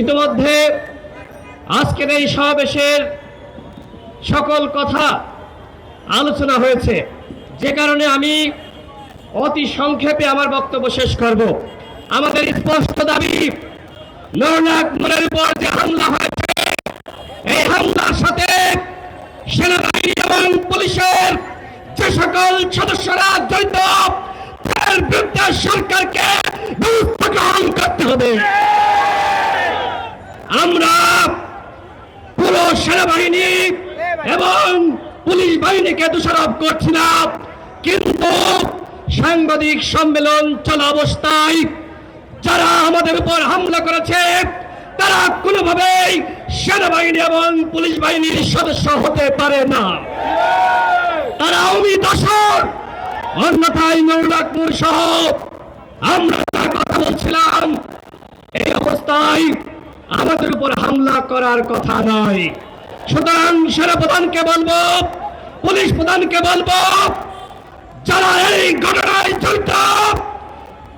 ইতিমধ্যে আজকের এই সমাবেশের সকল কথা আলোচনা হয়েছে। যে কারণে আমি অতি সংক্ষেপে আমার বক্তব্য শেষ করব। আমাদের স্পষ্ট দাবি উপর যে হামলা হয়েছে, এই হামলার সাথে সেনাবাহিনী এবং পুলিশের যে সকল সদস্যরা জড়িত তার বিরুদ্ধে সরকারকে গ্রহণ করতে হবে। আমরা পুরো সেনাবাহিনী এবং পুলিশ বাহিনীকে দোষারোপ করছি না কিন্তু সাংবাদিক সম্মেলন চলা অবস্থায় যারা আমাদের উপর হামলা করেছে, তারা কোনোভাবেই সেনাবাহিনী এবং পুলিশ বাহিনীর সদস্য হতে পারে না। তারা অমি দশর অন্যথায় নৌলাকপুর সহ আমরা কথা বলছিলাম। এই অবস্থায় আমাদের উপর হামলা করার কথা নয়। সুতরাং সেনাপ্রধানকে বলব, পুলিশ প্রধানকে বলব, যারা এই ঘটনায় জড়িত,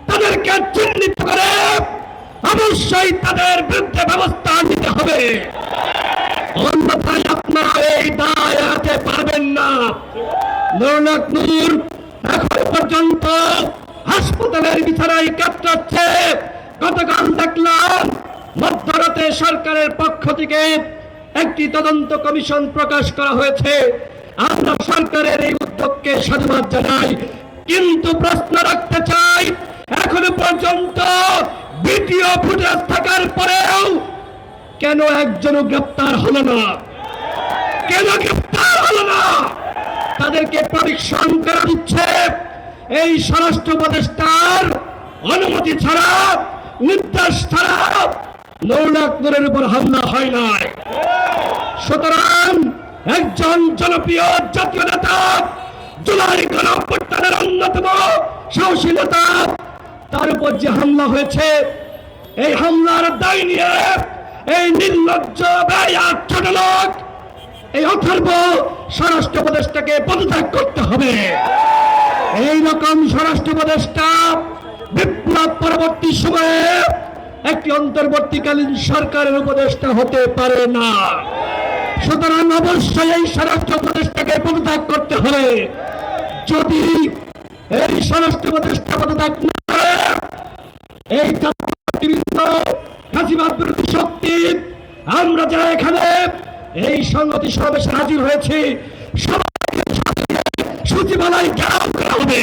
তাদেরকে চিহ্নিত করে অবশ্যই তাদের বিরুদ্ধে ব্যবস্থা নিতে হবে। অন্যথায় আপনারা এই দায় এড়াতে পারবেন না। নৌনাক নূর এখন পর্যন্ত হাসপাতালের বিছানায় কাটাচ্ছে গতকাল দেখলাম সরকারের পক্ষ থেকে একটি তদন্ত কমিশন প্রকাশ করা হয়েছে। আমরা সরকারের এই উদ্যোগকে সাধুবাদ জানাই। কিন্তু প্রশ্ন রাখতে চাই, এখনও পর্যন্ত ভিডিও ফুটেজ থাকার পরেও কেন একজনও গ্রেপ্তার হলো না? কেন গ্রেপ্তার হলো না? তাদেরকে পরীক্ষণ করা দিচ্ছে এই স্বরাষ্ট্র উপদেষ্টার অনুমতি ছাড়া, নির্দেশ ছাড়া নৌনাকপুরের উপর হামলা হয় নাই। সুতরাং একজন জনপ্রিয় জাতীয় নেতা জুলাই গণঅভ্যুত্থানের অন্যতম সাহসী নেতা তার উপর যে হামলা হয়েছে, এই হামলার দায় নিয়ে এই নির্লজ্জ ব্যয় আর ছোট লোক এই অথর্ব স্বরাষ্ট্র উপদেষ্টাকে পদত্যাগ করতে হবে। এই রকম স্বরাষ্ট্র উপদেষ্টা বিপ্লব পরবর্তী সময়ে একটি অন্তর্বর্তীকালীন সরকারের উপদেষ্টা হতে পারে না। সুতরাং অবশ্যই এই স্বরাষ্ট্র উপদেষ্টাকে পদত্যাগ করতে হবে। যদি এই স্বরাষ্ট্র উপদেষ্টা পদত্যাগ না করে, এই আমরা যারা এখানে এই সংগতি সমাবেশে হাজির হয়েছি, সবাইকে সচিবালয় ঘেরাও হবে।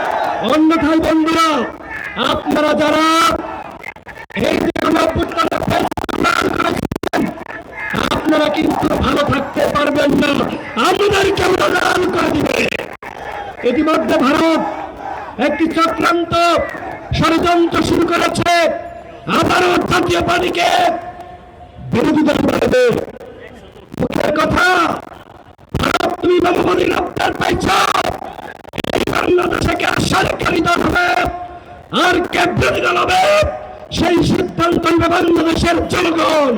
অন্যথায় বন্ধুরা, আপনারা যারা এই যে আপনারা কিন্তু ভালো থাকতে পারবেন না। আমাদেরকে লাল করে দিবে। ইতিমধ্যে ভারত একটি চক্রান্ত ষড়যন্ত্র শুরু করেছে। আবারও জাতীয় পানিকে বিরোধিতা করবে মুখের কথা, ভারত তুমি বঙ্গবন্ধু গ্রেপ্তার পাইছ। হবে। আর কে হবে সেই সিদ্ধান্ত বাংলাদেশের জনগণ।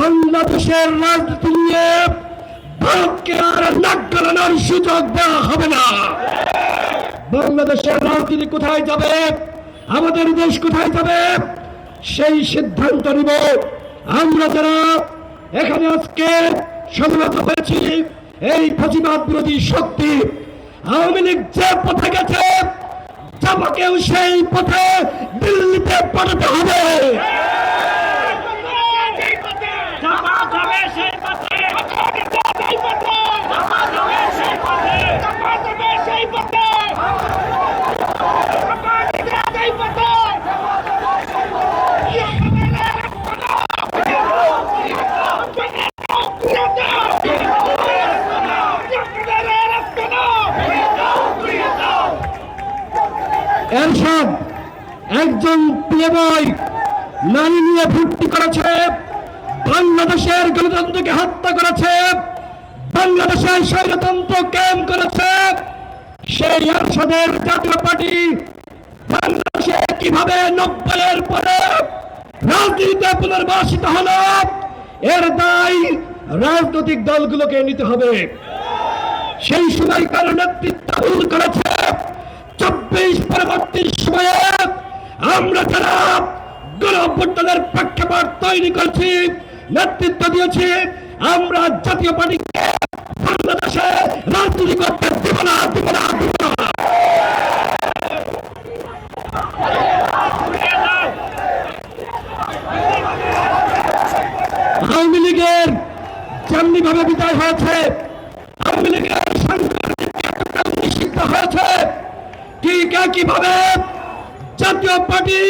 বাংলাদেশের রাজনীতি নিয়ে ভারতকে আর নাক সুযোগ দেওয়া হবে না। বাংলাদেশের রাজনীতি কোথায় যাবে? আমাদের দেশ কোথায় যাবে? সেই সিদ্ধান্ত নিব। আমরা যারা এখানে আজকে সমবেত হয়েছি, এই ফাঁসিবাদ বিরোধী শক্তি আওয়ামী লীগ যে পথে গেছে জামাকেও সেই পথে দিল্লিতে পাঠাতে হবে। সেই পথে জামাত হবে সেই পথে জামাত হবে সেই পথে জামাত হবে সেই পথে এরশাদ একজন প্লেবয় নারী নিয়ে ফুর্তি করেছে, বাংলাদেশের গণতন্ত্রকে হত্যা করেছে, বাংলাদেশের স্বৈরতন্ত্র ক্যাম করেছে। সেই এরশাদের জাতীয় পার্টি বাংলাদেশে কীভাবে নব্বইয়ের পরে রাজনীতিতে পুনর্বাসিত হলো, এর দায় রাজনৈতিক দলগুলোকে নিতে হবে। সেই সময়কার নেতৃত্ব ভুল করেছে চব্বিশ পরবর্তী সময়ে আমরা যারা গণ প্রেক্ষাপট তৈরি করছি, নেতৃত্ব দিয়েছি, আমরা জাতীয় পার্টিকে বাংলাদেশে রাজনীতি করতে দিব না দিব না দিব না। আওয়ামী লীগের যেমনি ভাবে বিদায় হয়েছে, আওয়ামী লীগের নিষিদ্ধ হয়েছে ঠিক একইভাবে জাতীয় পার্টি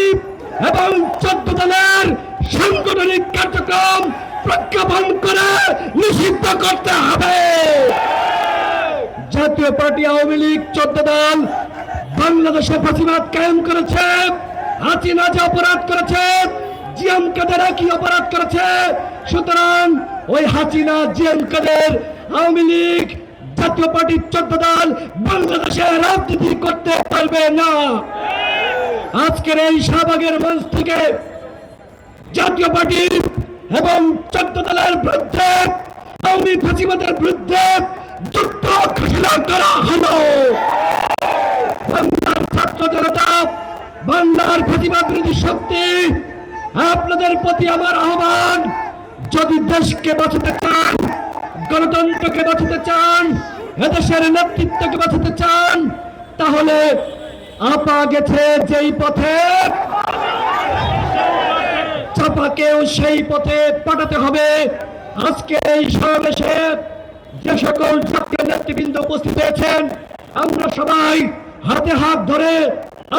এবং চোদ্দ দলের সাংগঠনিক কার্যক্রম প্রজ্ঞাপন করে নিষিদ্ধ করতে হবে। জাতীয় পার্টি আওয়ামী লীগ চোদ্দ দল বাংলাদেশে ফাঁসিবাদ কায়েম করেছে হাসিনা যে অপরাধ করেছে, জিএম কাদের কি অপরাধ করেছে, সুতরাং ওই হাসিনা জিএম কাদের আওয়ামী লীগ জাতীয় পার্টির চোদ্দ দল বাংলাদেশে রাজনীতি করতে পারবে না। আজকের এই শাহবাগের মঞ্চ থেকে জাতীয় পার্টি এবং চোদ্দ দলের বিরুদ্ধে, আওয়ামী ফাঁসিবাদের বিরুদ্ধে যুদ্ধ ঘোষণা করা হলো। বাংলার ছাত্র জনতা, বাংলার প্রতিবাদ বিরোধী শক্তি, আপনাদের প্রতি আমার আহ্বান, যদি দেশকে বাঁচাতে চান গণতন্ত্রকে বাঁচাতে চান, এদেশের নেতৃত্বকে বাঁচাতে চান, তাহলে আপা গেছে যেই পথে। চাপাকেও সেই পথে পাঠাতে হবে। আজকে এই সমাবেশে যে সকল জাতীয় নেতৃবৃন্দ উপস্থিত হয়েছেন, আমরা সবাই হাতে হাত ধরে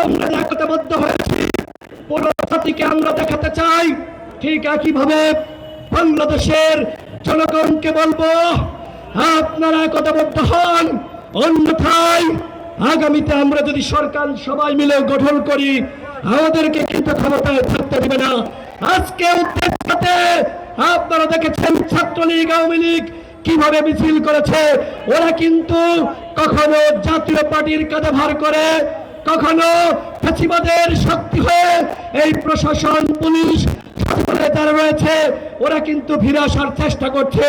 আমরা একতাবদ্ধ হয়েছি, পুরো জাতিকে আমরা দেখাতে চাই। ঠিক একইভাবে বাংলাদেশের জনগণকে বলব, আপনারা একতাবদ্ধ হন। অন্যথায় আগামীতে আমরা যদি সরকার সবাই মিলে গঠন করি, আমাদেরকে কিন্তু ক্ষমতায় থাকতে দিবে না। আজকে উদ্দেশ্যতে আপনারা দেখেছেন ছাত্রলীগ, আওয়ামী লীগ কীভাবে মিছিল করেছে। ওরা কিন্তু কখনো জাতীয় পার্টির কাঁধে ভার করে, কখনো ফেসিবাদের শক্তি হয়ে এই প্রশাসন, পুলিশ যারা রয়েছে ওরা কিন্তু ফিরে আসার চেষ্টা করছে।